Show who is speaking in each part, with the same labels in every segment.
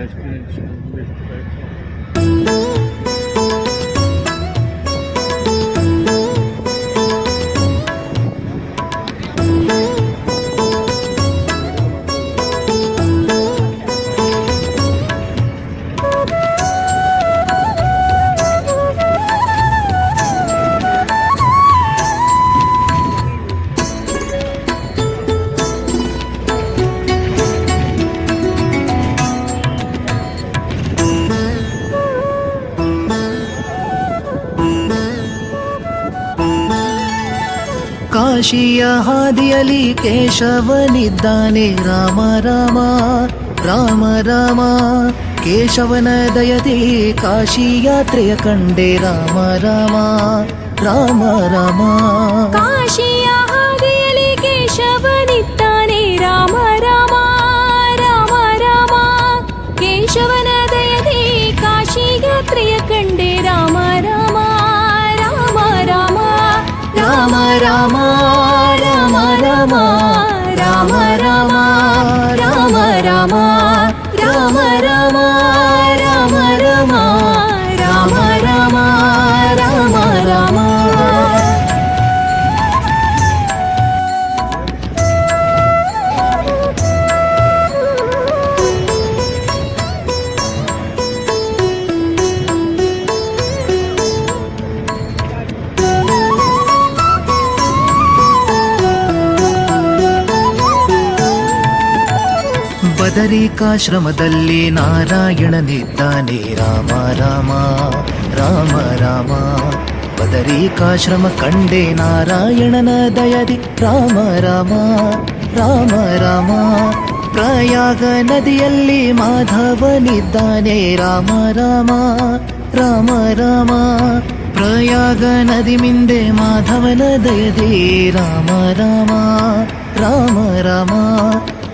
Speaker 1: That's good.
Speaker 2: ಕಾಶಿಯ ಹಾದಿಯಲಿ ಕೇಶವನಿದ್ದಾನೆ. Rama Rama Rama Rama. ಕೇಶವನ ದಯದಿ Kashi ಯಾತ್ರೆಯ ಕಂಡೆ. ರಾಮ ರಾಮ ರಾಮ ರಾಮ.
Speaker 1: ಕಾಶಿಯ ಬದರಿಕಾಶ್ರಮದಲ್ಲಿ ನಾರಾಯಣನಿದ್ದಾನೆ ರಾಮ ರಾಮ ರಾಮ ರಾಮ ಬದರಿಕಾಶ್ರಮ ಕಂಡೆ ನಾರಾಯಣನ ದಯದಿ ರಾಮ ರಾಮ ರಾಮ ರಾಮ ಪ್ರಯಾಗ ನದಿಯಲ್ಲಿ ಮಾಧವನಿದ್ದಾನೆ ರಾಮ ರಾಮ ರಾಮ ರಾಮ ಪ್ರಯಾಗ ನದಿ ಮಿಂದೆ ಮಾಧವನ ದಯದಿ ರಾಮ ರಾಮ ರಾಮ ರಾಮ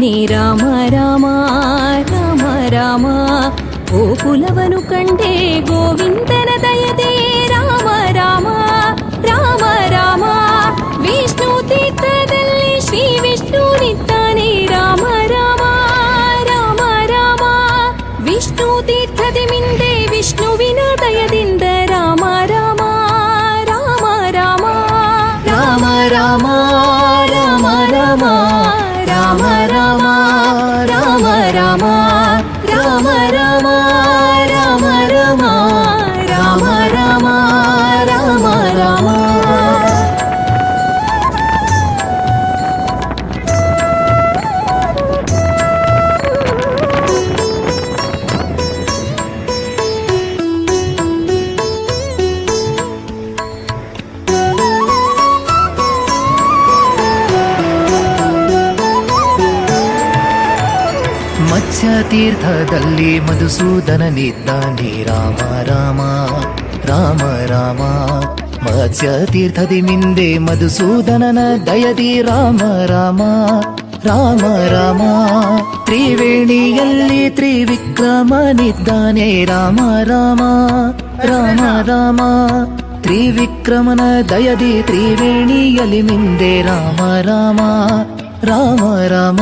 Speaker 2: కాని రామ రామ రామ రామ. ఓ పులవను కంటే గోవిందన దయదే ತೀರ್ಥದಲ್ಲಿ
Speaker 1: ಮಧುಸೂದನನಿದ್ದಾನೆ ರಾಮ ರಾಮ ರಾಮ ರಾಮ ಮತ್ಸ್ಯ ತೀರ್ಥದಿ ಮಿಂದೆ ಮಧುಸೂದನನ ದಯದಿ ರಾಮ ರಾಮ ರಾಮ ರಾಮ ತ್ರಿವೇಣಿಯಲ್ಲಿ ತ್ರಿವಿಕ್ರಮನಿದ್ದಾನೆ ರಾಮ ರಾಮ ರಾಮ ರಾಮ ತ್ರಿವಿಕ್ರಮನ ದಯದಿ ತ್ರಿವೇಣಿಯಲ್ಲಿ ಮಿಂದೆ ರಾಮ ರಾಮ ರಾಮ ರಾಮ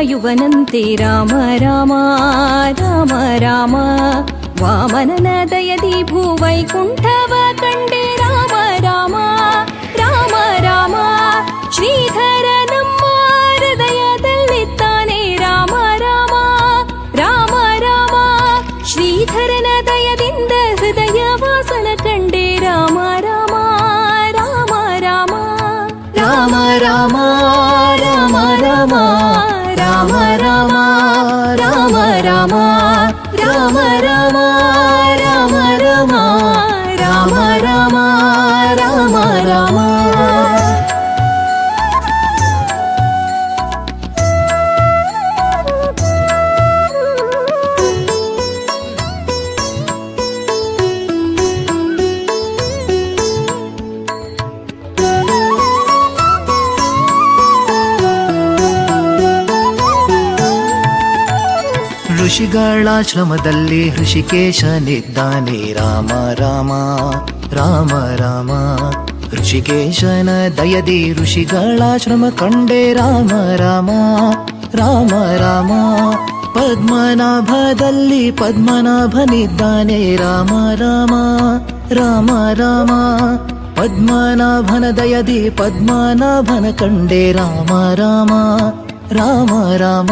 Speaker 1: యువనంతే రామ రామ రామ రామ. వామన దయది భూవైకుంఠవ కండే రామ రామ రామ రామ. శ్రీధర ಋಷಿಗಳಾಶ್ರಮದಲ್ಲಿ ಋಷಿಕೇಶನಿದ್ದಾನೆ ರಾಮ ರಾಮ ರಾಮ ರಾಮ ಋಷಿಕೇಶನ ದಯದಿ ಋಷಿಗಳಾಶ್ರಮ ಕಂಡೆ ರಾಮ ರಾಮ ರಾಮ ರಾಮ ಪದ್ಮನಾಭದಲ್ಲಿ ಪದ್ಮನಾಭನಿದ್ದಾನೆ ರಾಮ ರಾಮ ರಾಮ ರಾಮ ಪದ್ಮನಾಭನ ದಯದಿ ಪದ್ಮನಾಭನ ಕಂಡೆ ರಾಮ ರಾಮ ರಾಮ ರಾಮ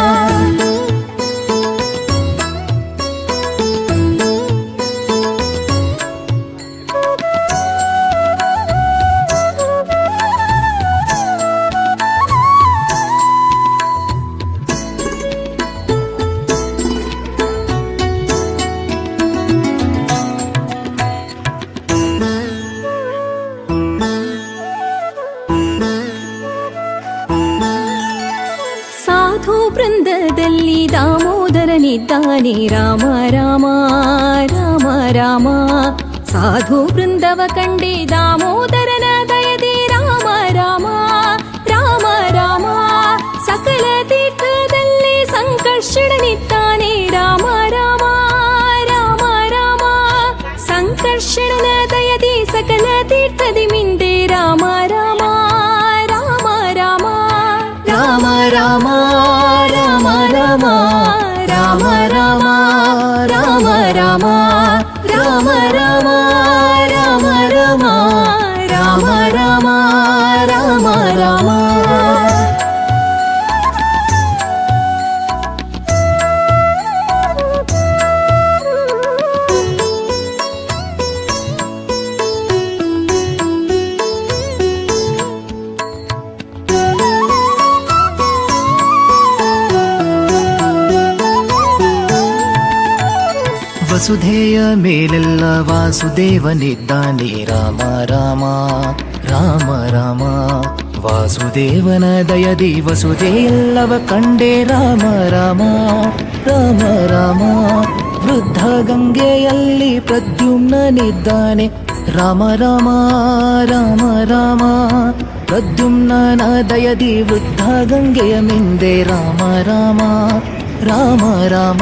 Speaker 2: ದಾಮೋದರನಿದ್ದಾನೆ ರಾಮ ರಾಮ ರಾಮ ರಾಮ ಸಾಧು ಬೃಂದವ ಕಂಡೆ ದಾಮೋದರನ
Speaker 1: ಮೇಲೆಲ್ಲ ವಾಸುದೇವನಿದ್ದಾನೆ ರಾಮ ರಾಮ ರಾಮ ರಾಮ. ವಾಸುದೇವನ ದಯದಿ ವಸುದೆಯಲ್ಲವ ಕಂಡೆ. ರಾಮ ರಾಮ ರಾಮ ರಾಮ. ವೃದ್ಧ ಗಂಗೆಯಲ್ಲಿ ಪ್ರದ್ಯುಮ್ನನಿದ್ದಾನೆ. ರಾಮ ರಾಮ ರಾಮ ರಾಮ. ಪ್ರದ್ಯುಮ್ನ ದಯದಿ ವೃದ್ಧ ಗಂಗೆಯ ಮಿಂದೆ ರಾಮ ರಾಮ ರಾಮ ರಾಮ.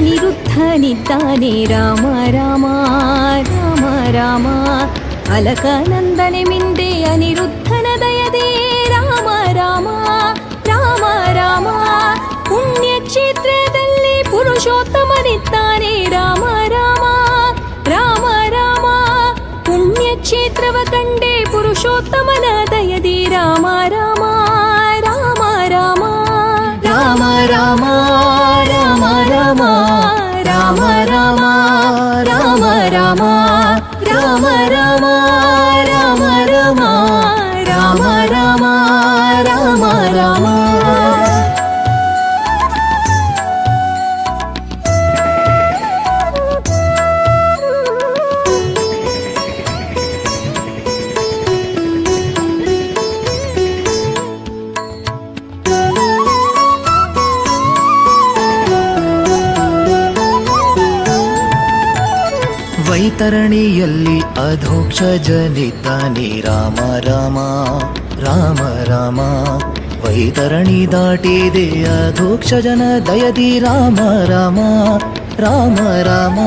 Speaker 1: అనిరుద్ధనిద్దానే రామ రామ రామ రామ అలకానందనే
Speaker 2: మిందే అనిరుద్ధన దయదే రామ రామ ರಾಮ ರಾಮ ಪುಣ್ಯಕ್ಷೇತ್ರದಲ್ಲಿ ಪುರುಷೋತ್ತಮನಿದ್ದಾನೆ ರಾಮ ರಾಮ ರಾಮ ರಾಮ ಪುಣ್ಯಕ್ಷೇತ್ರವ ಕಂಡೆ ಪುರುಷೋತ್ತಮನ ದಯದಿ ರಾಮ
Speaker 1: ವೈತರಣಿಯಲ್ಲಿ ಜನಿತಾನೆ ರಾಮ ರಾಮ ರಾಮ ರಾಮ. ವೈತರಣಿ ದಾಟಿದೆ ಅಧೋಕ್ಷಜನ ದಯದಿ ರಾಮ ರಾಮ ರಾಮ ರಾಮ.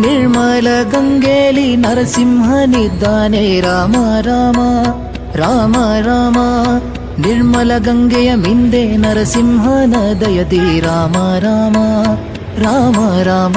Speaker 1: ನಿರ್ಮಲ ಗಂಗೆಲಿ ನರಸಿಂಹನಿದ್ದಾನೆ ರಾಮ ರಾಮ ರಾಮ ರಾಮ. ನಿರ್ಮಲ ಗಂಗೆಯ ಮಿಂದೆ ನರಸಿಂಹನ ದಯದಿ ರಾಮ ರಾಮ ರಾಮ ರಾಮ.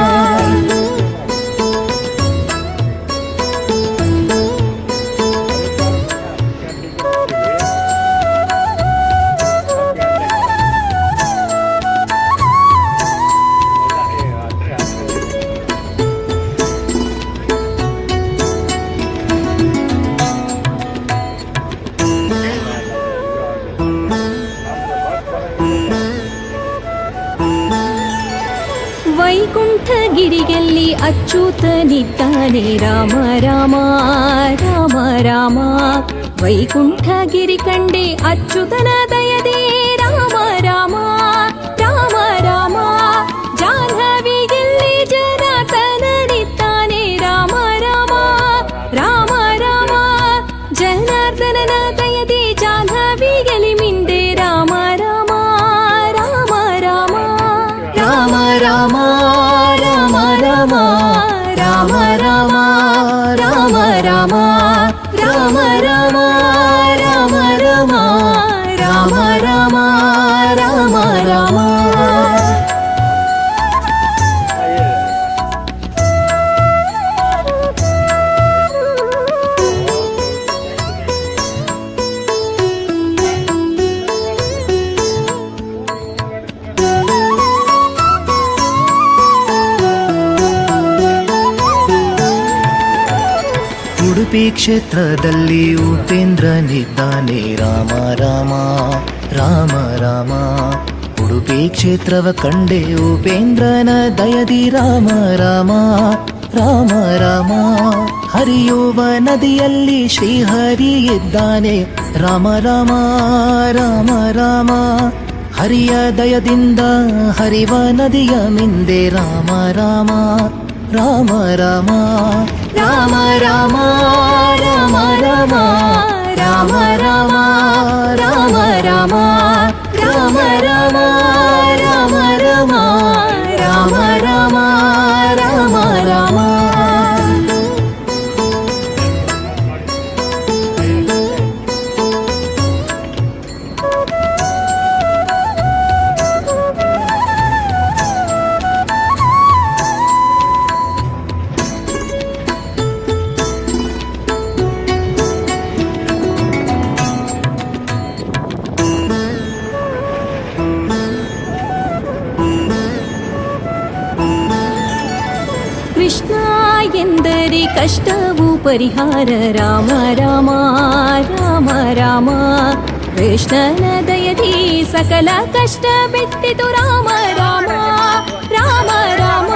Speaker 1: హరే రామ రామ రామ రామ వైకుంఠగిరి కండే అచ్యుతన దయదే ಉಡುಪಿ ಕ್ಷೇತ್ರದಲ್ಲಿ ಉಪೇಂದ್ರನಿದ್ದಾನೆ ರಾಮ ರಾಮ ರಾಮ ರಾಮ. ಉಡುಪಿ ಕ್ಷೇತ್ರವ ಕಂಡೆ ಉಪೇಂದ್ರನ ದಯದಿ ರಾಮ ರಾಮ ರಾಮ ರಾಮ. ಹರಿಯುವ ನದಿಯಲ್ಲಿ ಶ್ರೀಹರಿ ಇದ್ದಾನೆ, ರಾಮ ರಾಮ ರಾಮ ರಾಮ. ಹರಿಯ ದಯದಿಂದ ಹರಿವ ನದಿಯ ಮಿಂದೆ ರಾಮ ರಾಮ ರಾಮ ರಾಮ. ರಾಮ ರಾಮ ರಾಮ ರಾಮ ರಾಮ ರಾಮ ರಾಮ ರಾಮ. ராம ராம
Speaker 2: ಕೃಷ್ಣ ಎಂದರೆ ಕಷ್ಟವು ಪರಿಹಾರ ರಾಮ ರಾಮ ರಾಮ ರಾಮ ಕೃಷ್ಣನ ದಯದಿ ಸಕಲ ಕಷ್ಟ ಬಿಟ್ಟಿತು ರಾಮ ರಾಮ ರಾಮ ರಾಮ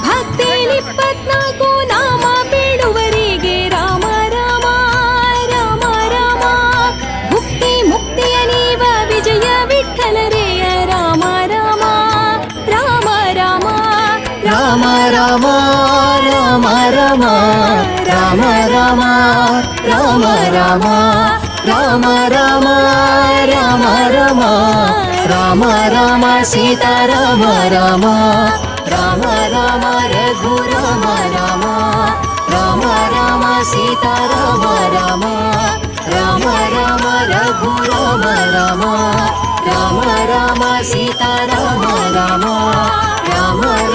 Speaker 2: ಭಕ್ತಿಲಿಪ್ಪತ್ನಾಲ್ಕು ನಾಮ
Speaker 1: राम राम राम राम राम राम राम राम राम राम राम राम राम राम सीता राम राम राम राम रघु राम राम राम राम सीता राम राम राम राम रघु राम राम राम
Speaker 3: राम सीता राम राम राम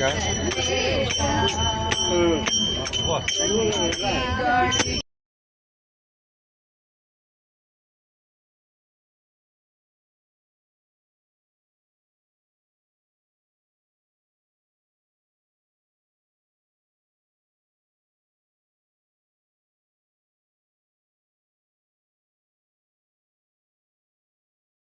Speaker 3: cái
Speaker 4: ừ.